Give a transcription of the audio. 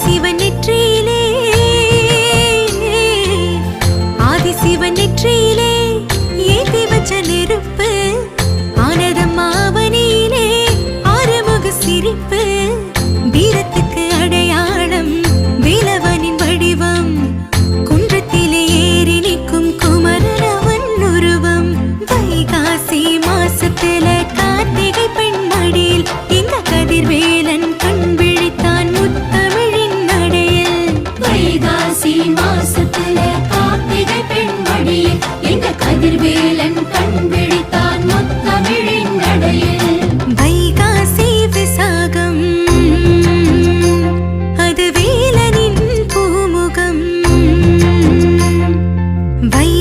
ஆதிசிவன் நெற்றியிலே. ஆதிசிவன் நெற்றியிலே.